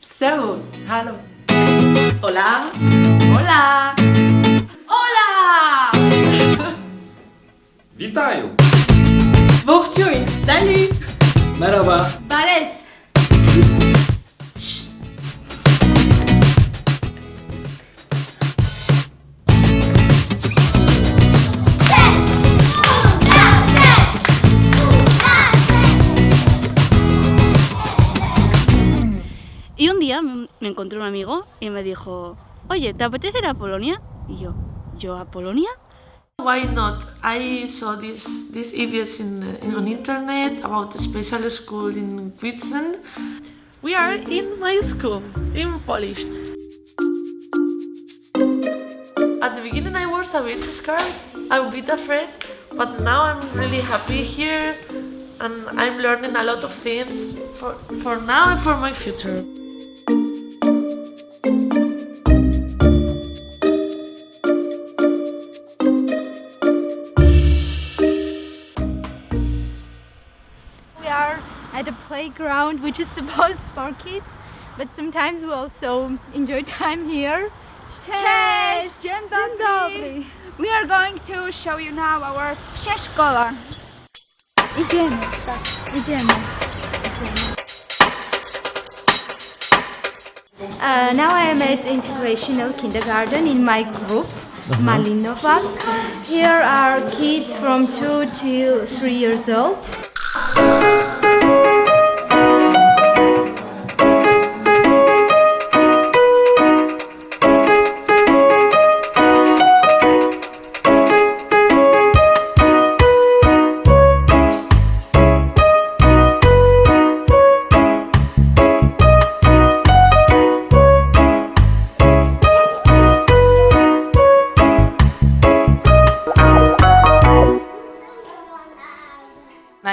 Servus, hallo. Hola. Hola. Hola. Вітаю! Bonjour. Salut. Merhaba! Baref. Me encontré un amigo y me dijo, oye, ¿te apetece ir a Polonia? Y yo, ¿yo a Polonia? Why not? I saw this these videos in, in on internet about a special school in Kwidzyn. We are in my school in Polish. At the beginning, I was a bit scared, I was a bit afraid, but now I'm really happy here, and I'm learning a lot of things for for now and for my future. Playground which is supposed for kids, but sometimes we also enjoy time here. Cześć! Dzień dobry! We are going to show you now our przedszkola. Idziemy, tak, idziemy. Uh, now I am at integrational kindergarten in my group, Malinova. Here are kids from two to three years old.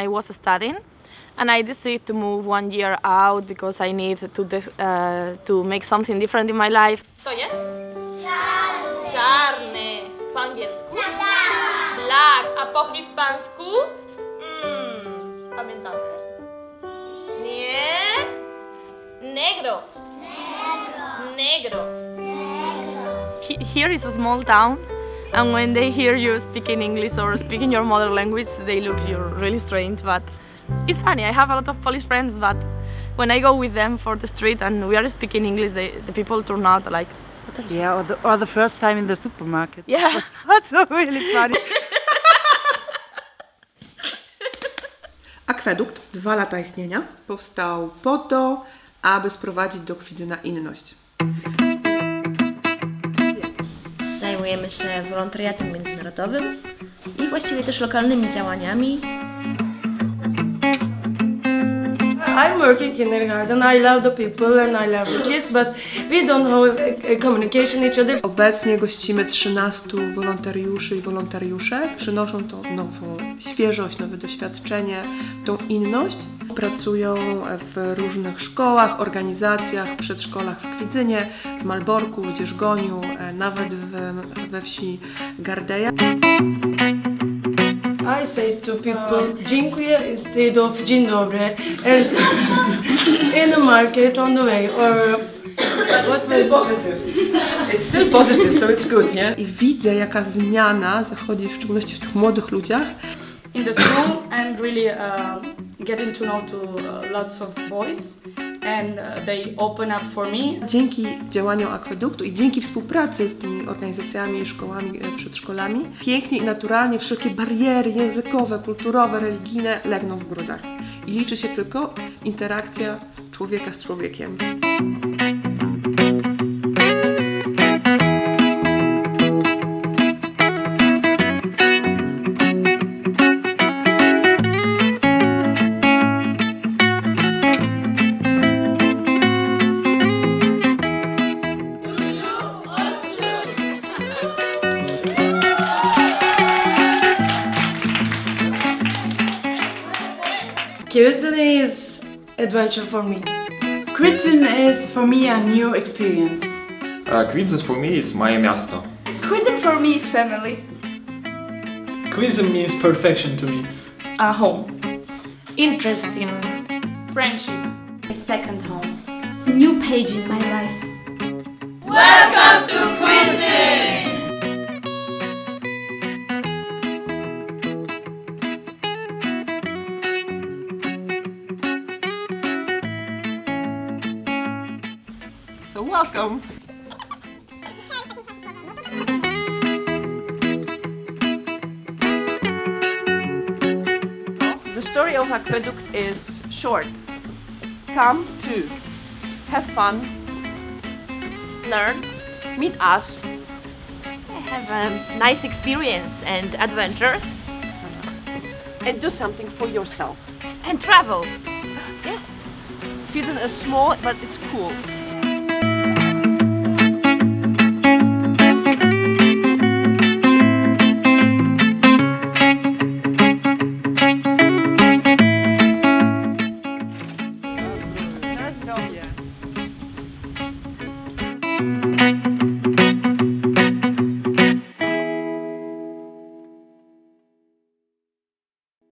I was studying and I decided to move one year out because I need to uh, to make something different in my life. To jest? Czarny. Czarny. Po angielsku? Black. Black. A po hiszpańsku? Mm, pamiętamy. Nie. Negro. Negro. He- Here is a small town, and when they hear you speaking English or speaking your mother language, they look you really strange. But it's funny. I have a lot of Polish friends, but when I go with them for the street and we are speaking English, they, the people turn out like, what are you Yeah, or the, or the first time in the supermarket. Yeah. That's really funny. Akwedukt w dwa lata istnienia powstał po to, aby sprowadzić do Kwidzyna inność. Zajmujemy się wolontariatem międzynarodowym i właściwie też lokalnymi działaniami. I'm working kindergarten. I love the people and I love the kids, but we don't have uh, communication each other. Obecnie gościmy 13 wolontariuszy i wolontariuszek. Przynoszą tą nową świeżość, nowe doświadczenie, tą inność. Pracują w różnych szkołach, organizacjach, przedszkolach w Kwidzynie, w Malborku, w Dzierżgoniu, e, nawet w, we wsi Gardeja. I say to people, dziękuję instead of dzień dobry, and in the market on the way, or what will It's still positive, so it's good, nie? I widzę, jaka zmiana zachodzi w szczególności w tych młodych ludziach. In the school, I'm really uh, getting to know to uh, lots of boys and uh, they open up for me. Dzięki działaniom akweduktu i dzięki współpracy z tymi organizacjami, szkołami, e, przedszkolami, pięknie i naturalnie wszelkie bariery językowe, kulturowe, religijne legną w gruzach. I liczy się tylko interakcja człowieka z człowiekiem. Kyrgyzstan is adventure for me. Kwidzyn is for me a new experience. Uh, Kwidzyn for me is my miasto. Quizzing for me is family. Quizzing means perfection to me. A home. Interesting. Friendship. A second home. a new page in my life. Welcome to Quincy! Welcome. The story of Aqueduct is short. Come to have fun, Learn, meet us, have a nice experience and adventures, and do something for yourself. and travel. Yes. Sweden is small, but it's cool. Oh.